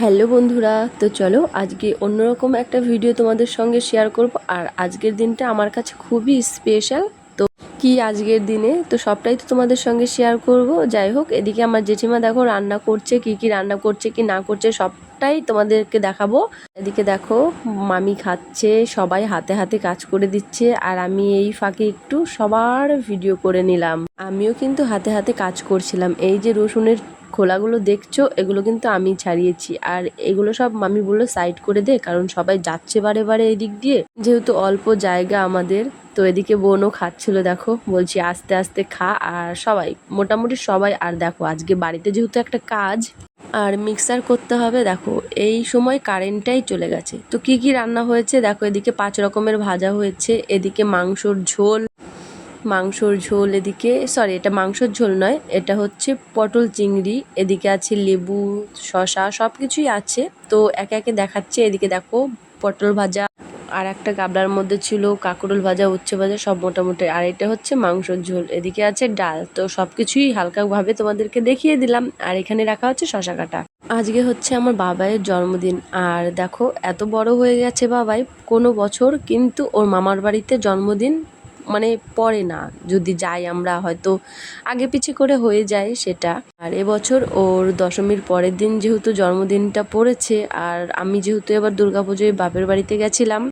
Hello বন্ধুরা, তো চলো আজকে অন্যরকম একটা ভিডিও তোমাদের সঙ্গে শেয়ার করব। আর আজকের দিনটা আমার কাছে খুবই স্পেশাল তো কি আজকের দিনে? তো সবটাই তো তোমাদের সঙ্গে শেয়ার করব। যাই হোক, এদিকে আমার জেঠিমা দেখো রান্না করছে, কি কি রান্না করছে, কি না করছে, সবটাই তোমাদেরকে দেখাবো। এদিকে দেখো, মামি খাচ্ছে, সবাই হাতে হাতে কাজ করে দিচ্ছে, আর আমি এই ফাঁকে একটু সবার ভিডিও করে নিলাম। আমিও কিন্তু হাতে হাতে কাজ করছিলাম। এই যে রসুনের খোলাগুলো দেখছ, এগুলো কিন্তু আমি ছাড়িয়েছি। আর এগুলো সব মামি বলল সাইড করে দে, কারণ সবাই যাচ্ছে বারে বারে এদিক দিয়ে। যেহেতু অল্প জায়গা আমাদের, তো এদিকে বোনও খাচ্ছিল, দেখো। বলছি আস্তে আস্তে খা, আর সবাই, মোটামুটি সবাই, আর দেখো, আজকে বাড়িতে যেহেতু একটা কাজ, আর মিক্সার করতে হবে, দেখো, এই সময় কারেন্টটাই চলে গেছে। তো কি কি রান্না হয়েছে, দেখো, এদিকে পাঁচ রকমের ভাজা হয়েছে, এদিকে মাংসর ঝোল মাংসর ঝোল এদিকে সরি এটা মাংসর ঝোল নয়, এটা হচ্ছে পটল চিংড়ি, এদিকে আছে লেবু শশা সব কিছুই আছে। তো একে একে দেখাচ্ছে, এদিকে দেখো পটল ভাজা, আর একটা গাবলার মধ্যে ছিল কাঁকরোল ভাজা, উচ্ছে ভাজা, সব মোটামুটি। আর এটা হচ্ছে মাংসর ঝোল, এদিকে আছে ডাল। তো সব কিছুই হালকাভাবে তোমাদেরকে দেখিয়ে দিলাম। আর এখানে রাখা হচ্ছে শশা কাটা। আজকে হচ্ছে আমার বাবাইয়ের জন্মদিন। আর দেখো, এত বড় হয়ে গেছে বাবাই, কোনো বছর কিন্তু ওর মামার বাড়িতে জন্মদিন মানে পড়ে না। যদি যাই আমরা হয়তো আগে পিছে করে হয়ে যায় সেটা। আর এবছর ওর দশমীর পরের দিন যেহেতু জন্মদিনটা পড়েছে, আর আমি যেহেতু এবার দুর্গাপুজোয় বাপের বাড়িতে গেছিলাম,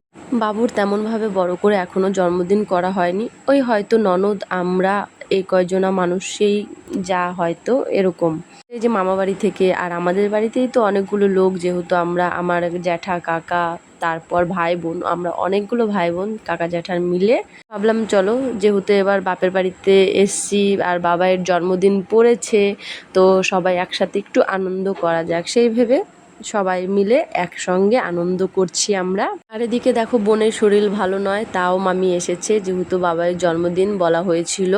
বাবুর তেমনভাবে বড় করে এখনও জন্মদিন করা হয়নি। ওই হয়তো ননদ, আমরা, এই কয়জনা মানুষই যা হয়তো এরকম। এই যে মামা বাড়ি থেকে, আর আমাদের বাড়িতেই তো অনেকগুলো লোক, যেহেতু আমরা, আমার জ্যাঠা, কাকা তারপর ভাই বোন, আমরা অনেকগুলো ভাই বোন, কাকা জ্যাঠার মিলে। ভাবলাম, চলো, যেহেতু এবার বাপের বাড়িতে এসছি আর বাবাইয়ের জন্মদিন পড়েছে, তো সবাই একসাথে একটু আনন্দ করা যাক। সেই ভেবে সবাই মিলে একসঙ্গে আনন্দ করছি আমরা। আর এদিকে দেখো, বোনের শরীর ভালো নয়, তাও মামি এসেছে, যেহেতু বাবাইয়ের জন্মদিন বলা হয়েছিল।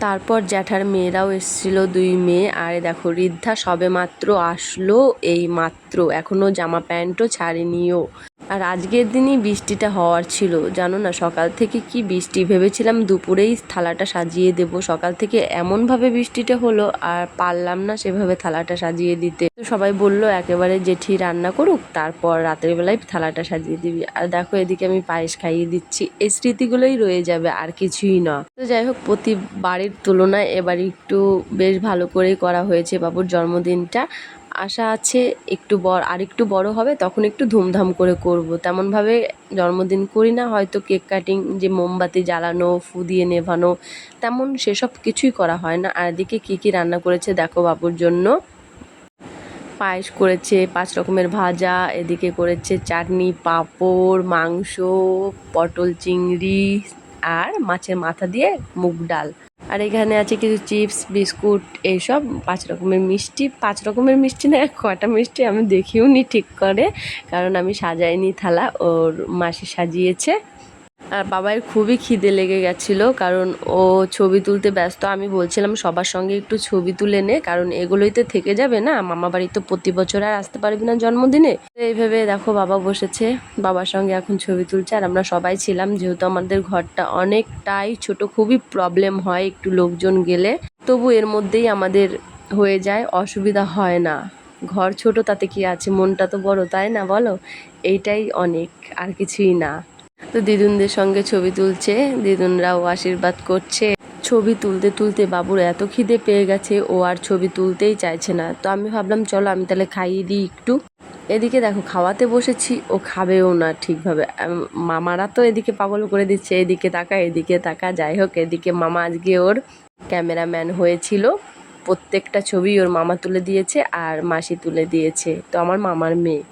তারপর জ্যাঠার মেয়েরাও এসেছিল, দুই মেয়ে। আর দেখো ঋদ্ধা সবে মাত্র আসলো এই মাত্র এখনও জামা প্যান্টও ছাড়েনিও। আর আজকের দিনই বৃষ্টিটা হওয়ার ছিল, জানো না? সকাল থেকে কি বৃষ্টি ভেবেছিলাম দুপুরেই থালাটা সাজিয়ে দেব। সকাল থেকে এমনভাবে বৃষ্টিটা হলো, আর পারলাম না সেভাবে থালাটা সাজিয়ে দিতে। তো সবাই বলল, একেবারে জেঠি রান্না করুক, তারপর রাতের বেলায় থালাটা সাজিয়ে দিবি। আর দেখো, এদিকে আমি পায়েস খাইয়ে দিচ্ছি। এই স্মৃতিগুলোই রয়ে যাবে, আর কিছুই না। তো যাই হোক, প্রতিবারের তুলনায় এবার একটু বেশ ভালো করেই করা হয়েছে বাবুর জন্মদিনটা। আশা আছে, একটু বড়, আর একটু বড় হবে, তখন একটু ধুমধাম করে করব। তেমনভাবে জন্মদিন করি না, হয়তো কেক কাটিং, যে মোমবাতি জ্বালানো, ফু দিয়ে নেভানো, তেমন সেসব কিছুই করা হয় না। আর এদিকে কী কী রান্না করেছে দেখো বাবুর জন্য। পায়েস করেছে, পাঁচ রকমের ভাজা, এদিকে করেছে চাটনি, পাঁপড়, মাংস, পটল চিংড়ি, আর মাছের মাথা দিয়ে মুগ ডাল। আর এখানে আছে কিছু চিপস, বিস্কুট, এইসব পাঁচ রকমের মিষ্টি। পাঁচ রকমের মিষ্টি না কটা মিষ্টি আমি দেখিও নি ঠিক করে, কারণ আমি সাজাইনি থালা, ওর মাসি সাজিয়েছে। আর বাবার খুবই খিদে লেগে গেছিল, কারণ ও ছবি তুলতে ব্যস্ত। আমি বলছিলাম, সবার সঙ্গে একটু ছবি তুলে নে, কারণ এগুলোই তো থেকে যাবে না। মামা বাড়ি তো প্রতি বছর আর আসতে পারবি না জন্মদিনে। এইভাবে দেখো বাবা বসেছে, বাবার সঙ্গে এখন ছবি তুলছে, আর আমরা সবাই ছিলাম, যেহেতু আমাদের ঘরটা অনেকটাই ছোট, খুবই প্রবলেম হয় একটু লোকজন গেলে। তবু এর মধ্যেই আমাদের হয়ে যায়, অসুবিধা হয় না। ঘর ছোট, তাতে কি আছে? মনটা তো বড়, তাই না বলো? এইটাই অনেক, আর কিছুই না। তো দিদুনদের সঙ্গে ছবি তুলছে, দিদুনরাও আশীর্বাদ করছে। ছবি তুলতে তুলতে বাবুর এত খিদে পেয়ে গেছে, ও আর ছবি তুলতেই চাইছে না। তো আমি ভাবলাম, চলো আমি তাহলে খাইয়ে দিই একটু। এদিকে দেখো, খাওয়াতে বসেছি, ও খাবেও না ঠিকভাবে। মামারা তো এদিকে পাগল করে দিচ্ছে, এদিকে তাকা এদিকে তাকা। যাই হোক, এদিকে মামা আজকে ওর ক্যামেরাম্যান হয়েছিল। প্রত্যেকটা ছবি ওর মামা তুলে দিয়েছে আর মাসি তুলে দিয়েছে। তো আমার মামার মেয়ে।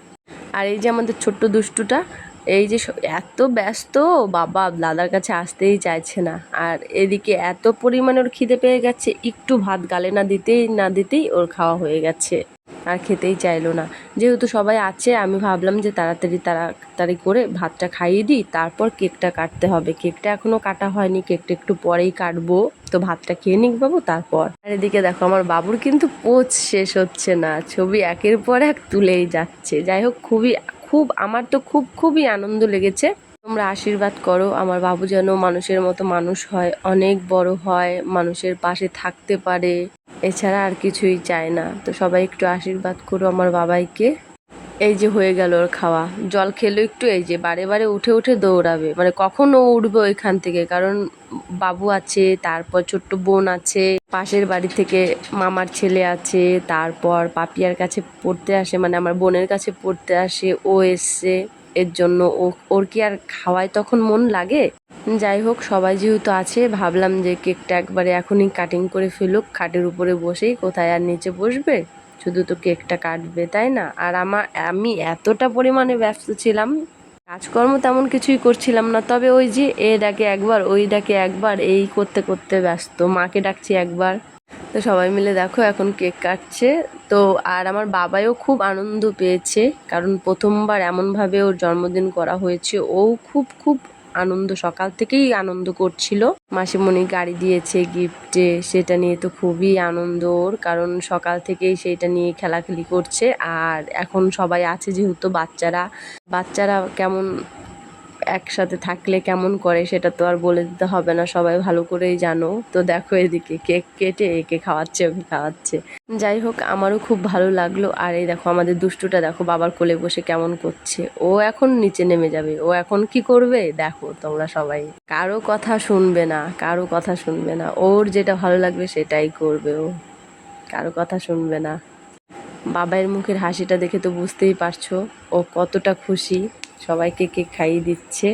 আর এই যে আমাদের ছোট্ট দুষ্টুটা এই যে এত ব্যস্ত, বাবা দাদার কাছে আসতেই চাইছে না। আর এদিকে এত পরিমাণে ওর খিদে পেয়ে গেছে, একটু ভাত গালে না দিতেই না দিতেই ওর খাওয়া হয়ে গেছে। আর খেতেই চাইলো না। যেহেতু সবাই আছে, আমি ভাবলাম যে তাড়াতাড়ি তাড়াতাড়ি করে ভাতটা খাইয়ে দিই, তারপর কেকটা কাটতে হবে। কেকটা এখনও কাটা হয়নি, কেকটা একটু পরেই কাটবো। তো ভাতটা খেয়ে নিক বাবু, তারপর। আর এদিকে দেখো, আমার বাবুর কিন্তু পোচ শেষ হচ্ছে না। ছবি একের পর এক তুলেই যাচ্ছে। যাই হোক, খুবই খুব, আমার তো খুব, খুবই আনন্দ লেগেছে। তোমরা আশীর্বাদ করো, আমার বাবু যেন মানুষের মতো মানুষ হয়, অনেক বড় হয়, মানুষের পাশে থাকতে পারে। এছাড়া আর কিছুই চায় না। তো সবাই একটু আশীর্বাদ করো আমার বাবাইকে। এই যে হয়ে গেল ওর খাওয়া। জল খেলো একটু, এই যে বারে বারে উঠে উঠে দৌড়াবে। মানে কখন ও উঠবে ওইখান থেকে, কারণ বাবু আছে, তারপর ছোট্ট বোন আছে, পাশের বাড়ি থেকে মামার ছেলে আছে, তারপর পাপিয়ার কাছে পড়তে আসে মানে আমার বোনের কাছে পড়তে আসে, ও এসছে, এর জন্য ও, ওর কি আর খাওয়ায় তখন মন লাগে? যাই হোক, সবাই যেহেতু আছে, ভাবলাম যে কেকটা একবারে এখনই কাটিং করে ফেলুক, খাটের উপরে বসেই কোথায় আর নিচে বসবে? শুধু তো কেকটা কাটবে, তাই না? আর আমার, আমি এতটা পরিমাণে ব্যস্ত ছিলাম, কাজকর্ম তেমন কিছুই করছিলাম না। তবে ওই যে, এ ডাকে একবার, ওই ডাকে একবার, এই করতে করতে ব্যস্ত, মাকে ডাকছি একবার। তো সবাই মিলে দেখো এখন কেক কাটছে। তো, আর আমার বাবাও খুব আনন্দ পেয়েছে, কারণ প্রথমবার এমনভাবে ওর জন্মদিন করা হয়েছে। ও খুব খুব আনন্দ, সকাল থেকেই আনন্দ করছিল। মাসিমণি গাড়ি দিয়েছে গিফটে সেটা নিয়ে তো খুবই আনন্দ ওর, কারণ সকাল থেকেই সেটা নিয়ে খেলাখেলি করছে। আর এখন সবাই আছে যেহেতু বাচ্চারা। বাচ্চারা কেমন একসাথে থাকলে কেমন করে সেটা তো আর বলে দিতে হবে না, সবাই ভালো করেই জানো। তো দেখো এদিকে কেক কেটে একে খাওয়াচ্ছে, ওকে খাওয়াচ্ছে। যাই হোক, আমারও খুব ভালো লাগল। আর এই দেখো আমাদের দুষ্টুটা দেখো বাবার কোলে বসে কেমন করছে। ও এখন নিচে নেমে যাবে। ও এখন কি করবে? দেখো তোমরা সবাই। কারও কথা শুনবে না, কারও কথা শুনবে না। ওর যেটা ভালো লাগবে সেটাই করবে ও। কারও কথা শুনবে না। বাবার মুখের হাসিটা দেখে তো বুঝতেই পারছ, ও কতটা খুশি। সবাইকে কেক খাইয়ে দিচ্ছে।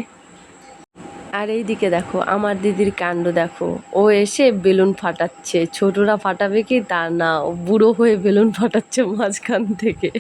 আর এই দিকে দেখো, আমার দিদির কাণ্ড দেখো। ও এসে বেলুন ফাটাচ্ছে। ছোটরা ফাটাবে কি? তা না, ও বুড়ো হয়ে বেলুন ফাটাচ্ছে মাঝখান থেকে।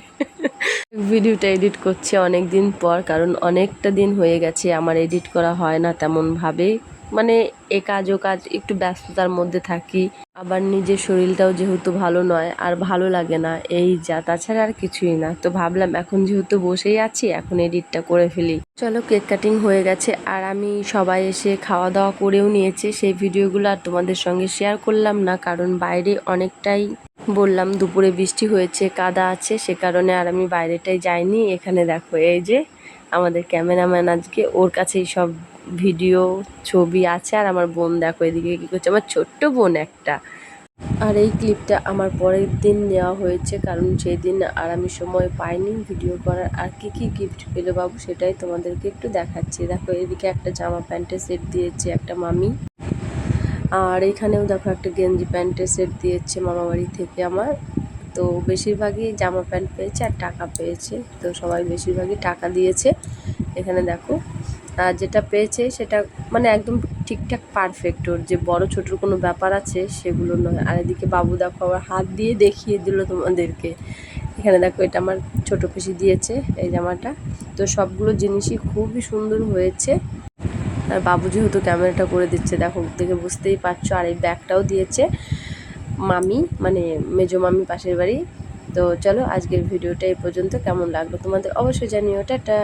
ভিডিওটা এডিট করছে অনেক দিন পর, কারণ অনেকটা দিন হয়ে গেছে, আমার এডিট করা হয় না তেমনভাবে। মানে এ কাজ, ও কাজ একটু ব্যস্ততার মধ্যে থাকি। আবার নিজের শরীরটাও যেহেতু ভালো নয়, আর ভালো লাগে না, এই যা, তাছাড়া আর কিছুই না। তো ভাবলাম এখন যেহেতু বসেই আছি, এখন এডিটটা করে ফেলি। চলো, কেক কাটিং হয়ে গেছে, আর আমি সবাই এসে খাওয়া দাওয়া করেও নিয়েছে। সেই ভিডিওগুলো আর তোমাদের সঙ্গে শেয়ার করলাম না, কারণ বাইরে অনেকটাই বললাম দুপুরে বৃষ্টি হয়েছে, কাদা আছে, সে কারণে আর আমি বাইরেটাই যাইনি। এখানে দেখো, এই যে আমাদের ক্যামেরাম্যান আজকে, ওর কাছেই সব ভিডিও, ছবি আছে আর আমার বোন দেখো এদিকে কী করছে। আমার ছোট্ট বোন একটা। আর এই ক্লিপটা আমার পরের দিন নেওয়া হয়েছে কারণ সেই দিন আর আমি সময় পাইনি ভিডিও করার। আর কি কি গিফট পেল বাবু সেটাই তোমাদেরকে একটু দেখাচ্ছি। দেখো এদিকে একটা জামা প্যান্টের সেট দিয়েছে একটা মামি। আর এখানেও দেখো একটা গেঞ্জি প্যান্টের সেট দিয়েছে মামা বাড়ি থেকে আমার। তো বেশিরভাগই জামা প্যান্ট পেয়েছে আর টাকা পেয়েছে। তো সবাই বেশিরভাগই টাকা দিয়েছে। এখানে দেখো যেটা পেয়েছে সেটা মানে একদম ঠিকঠাক পারফেক্ট ওর। যে বড় ছোটোর কোনো ব্যাপার আছে সেগুলো নয়। আর এদিকে বাবু দেখো আবার হাত দিয়ে দেখিয়ে দিল তোমাদেরকে। এখানে দেখো এটা আমার ছোটো পিসি দিয়েছে, এই জামাটা। তো সবগুলো জিনিসই খুবই সুন্দর হয়েছে। আর বাবু যেহেতু ক্যামেরাটা করে দিচ্ছে, দেখো, দেখে বুঝতেই পারছ। আর এই ব্যাগটাও দিয়েছে মামি মানে মেজো মামি পাশের বাড়ি। তো চলো আজকের ভিডিওটা এই পর্যন্ত। কেমন লাগল তোমাদের অবশ্যই জানিও। টাটা!